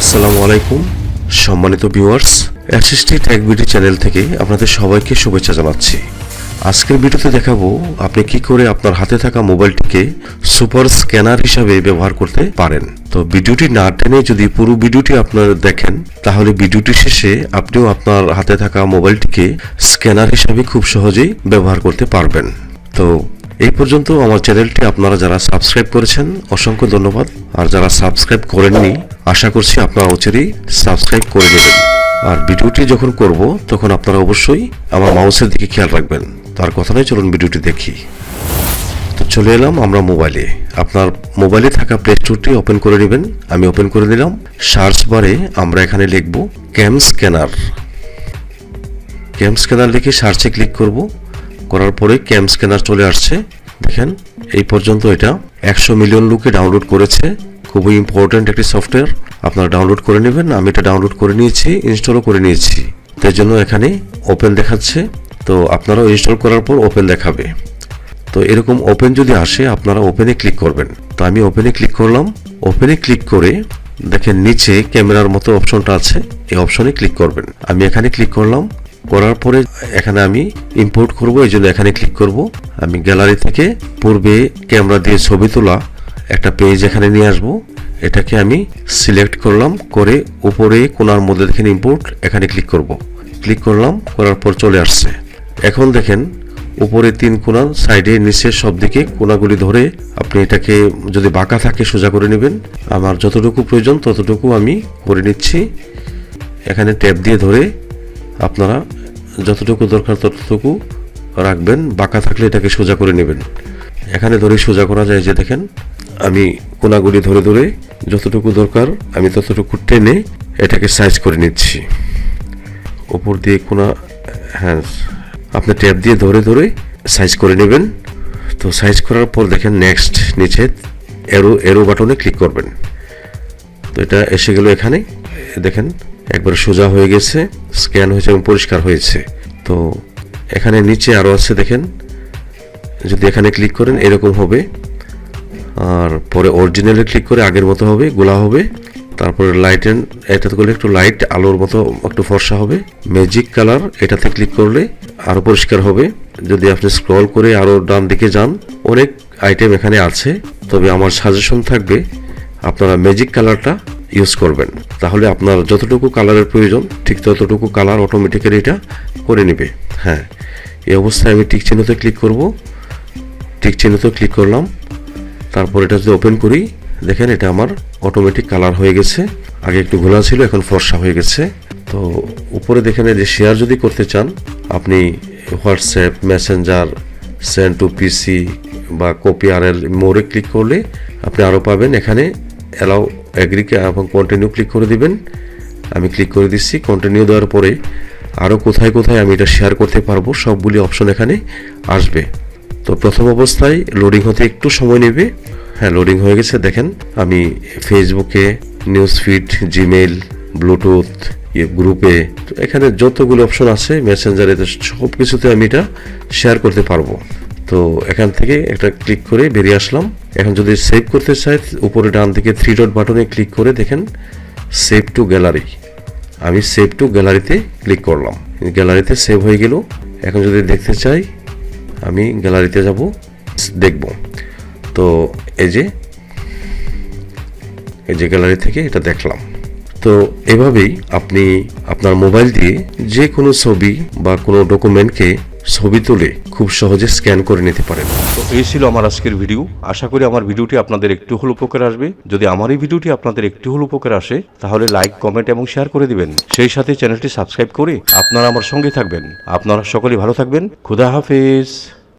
আসসালামু আলাইকুম, সম্মানিত ভিউয়ার্স অ্যাসিস্টি ট্যাগ বিডি চ্যানেল থেকে আপনাদের সবাইকে শুভেচ্ছা জানাচ্ছি। আজকের ভিডিওতে দেখাবো আপনি কি করে আপনার হাতে থাকা মোবাইলটিকে সুপার স্ক্যানার হিসাবে ব্যবহার করতে পারেন। তো ভিডিওটি না টেনে যদি পুরো ভিডিওটি আপনারা দেখেন, তাহলে ভিডিওটি শেষে আপনিও আপনার হাতে থাকা মোবাইলটিকে স্ক্যানার হিসাবে খুব সহজেই ব্যবহার করতে পারবেন। তো এই পর্যন্ত আমার চ্যানেলটি আপনারা যারা সাবস্ক্রাইব করেছেন, অসংখ্য ধন্যবাদ। আর যারা সাবস্ক্রাইব করেননি, আশা করছি আপনারা অচিরেই সাবস্ক্রাইব করে দেবেন আর ভিডিওটি যখন করব, তখন আপনারা অবশ্যই আমার মাউসের দিকে খেয়াল রাখবেন। তার কথা নয়, চলুন ভিডিওটি দেখি। তো চলে এলাম আমরা মোবাইলে। আপনার মোবাইলে থাকা প্লে স্টোরটি ওপেন করে নেবেন। আমি ওপেন করে দিলাম সার্চ বারে আমরা এখানে লিখব ক্যাম স্ক্যানার ক্যাম স্ক্যানার লিখে সার্চে ক্লিক করব। করার পরে ক্যাম স্ক্যানার চলে আসছে। দেখেন, এই পর্যন্ত এটা একশো মিলিয়ন লোকে ডাউনলোড করেছে। খুবই ইম্পর্ট্যান্ট একটি সফটওয়্যার আপনারা ডাউনলোড করে নেবেন। আমি এটা ডাউনলোড করে নিয়েছি ইনস্টলও করে নিয়েছি। তাই জন্য এখানে ওপেন দেখাচ্ছে। তো আপনারাও ইনস্টল করার পর ওপেন দেখাবে। তো এরকম ওপেন যদি আসে, আপনারা ওপেনে ক্লিক করবেন। তো আমি ওপেনে ক্লিক করলাম। ওপেনে ক্লিক করে দেখেন নিচে ক্যামেরার মতো অপশনটা আছে। এই অপশনে ক্লিক করবেন। আমি এখানে ক্লিক করলাম। করার পরে এখানে আমি ইম্পোর্ট করব, এই জন্য এখানে ক্লিক করব। আমি গ্যালারি থেকে পূর্বে ক্যামেরা দিয়ে ছবি তোলা একটা পেজ এখানে নিয়ে আসব। এটাকে আমি সিলেক্ট করলাম, করে উপরে কোনার মধ্যে দেখেন ইম্পোর্ট এখানে ক্লিক করব। ক্লিক করলাম, করার পর চলে আসছে। এখন দেখেন, উপরে তিন কোনা সাইডে নিচে সব দিকে কোনাগুলি ধরে আপনি এটাকে যদি বাঁকা থাকে সোজা করে নেবেন। আমার যতটুকু প্রয়োজন ততটুকু আমি করে নিচ্ছি। এখানে ট্যাপ দিয়ে ধরে আপনারা যতটুকু দরকার ততটুকু রাখবেন, বাঁকা থাকলে এটাকে সোজা করে নেবেন। এখানে ধরে সোজা করা যায় যে দেখেন, আমি কোনাগুলি ধরে ধরে যতটুকু দরকার আমি ততটুকু টেনে এটাকে সাইজ করে নিচ্ছি। উপর দিয়ে কোনা হ্যাঁ আপনি ট্যাপ দিয়ে ধরে ধরে সাইজ করে নেবেন। তো সাইজ করার পর দেখেন নেক্সট, নিচে এরো এরো বাটনে ক্লিক করবেন। তো এটা এসে গেল এখানে। দেখেন একবার সোজা হয়ে গেছে স্ক্যান হয়েছে এবং পরিষ্কার হয়েছে। তো এখানে নিচে আরও আছে দেখেন, যদি এখানে ক্লিক করেন এরকম হবে, আর পরে অরিজিনালে ক্লিক করে আগের মতো হবে, গোলা হবে, তারপরে লাইট এটাতে করলে একটু লাইট আলোর মতো একটু ফর্সা হবে। ম্যাজিক কালার এটাতে ক্লিক করলে আরও পরিষ্কার হবে। যদি আপনি স্ক্রল করে আরও ডান দিকে যান, অনেক আইটেম এখানে আছে, তবে আমার সাজেশন থাকবে, আপনারা ম্যাজিক কালারটা ইউজ করবেন। তাহলে আপনার যতটুকু কালারের প্রয়োজন, ঠিক ততটুকু কালার অটোমেটিক্যালি এটা করে নেবে। হ্যাঁ এই অবস্থায় আমি টিক চিহ্নতে ক্লিক করব। টিক চিহ্নতে ক্লিক করলাম। তারপর এটা যদি ওপেন করি, দেখেন এটা আমার অটোমেটিক কালার হয়ে গেছে। আগে একটু ঘোলা ছিল, এখন ফর্সা হয়ে গেছে। তো উপরে দেখেন যে শেয়ার যদি করতে চান, আপনি WhatsApp messenger send to PC বা কপি আর এল মোড়ে ক্লিক করলে আপনি আরও পাবেন। এখানে অ্যালাউ অ্যাগ্রিকে এবং কন্টিনিউ ক্লিক করে দিবেন? আমি ক্লিক করে দিচ্ছি কন্টিনিউ দেওয়ার পরে আরও কোথায় কোথায় আমি এটা শেয়ার করতে পারব, সবগুলি অপশন এখানে আসবে। তো প্রথম অবস্থায় লোডিং হতে একটু সময় নেবে। হ্যাঁ লোডিং হয়ে গেছে, দেখেন আমি ফেসবুকে নিউজ ফিড জিমেল ব্লুটুথ গ্রুপে এখানে যতগুলো অপশন আছে মেসেঞ্জারে সব কিছুতে আমি এটা শেয়ার করতে পারব। তো এখান থেকে একটা ক্লিক করে বেরিয়ে আসলাম। এখন যদি সেভ করতে চাই উপরে ডান দিকে থ্রি ডট বাটনে ক্লিক করে দেখেন সেভ টু গ্যালারি আমি সেভ টু গ্যালারিতে ক্লিক করলাম। গ্যালারিতে সেভ হয়ে গেল। এখন যদি দেখতে চাই, আমি গ্যালারিতে যাব, দেখব। তো এই যে এই যে গ্যালারি থেকে এটা দেখলাম। তো এভাবেই আপনি আপনার মোবাইল দিয়ে যে কোনো ছবি বা কোনো ডকুমেন্টকে ছবি তুলে খুব সহজে স্ক্যান করে নিতে পারেন। তো এই ছিল আমার আজকের ভিডিও। আশা করি আমার ভিডিওটি আপনাদের একটু হল উপকার আসবে। যদি আমার এই ভিডিওটি আপনাদের একটু হল উপকার আসে, তাহলে লাইক কমেন্ট এবং শেয়ার করে দিবেন। সেই সাথে চ্যানেলটি সাবস্ক্রাইব করে আপনারা আমার সঙ্গে থাকবেন। আপনারা সকলেই ভালো থাকবেন। খুদা হাফেজ।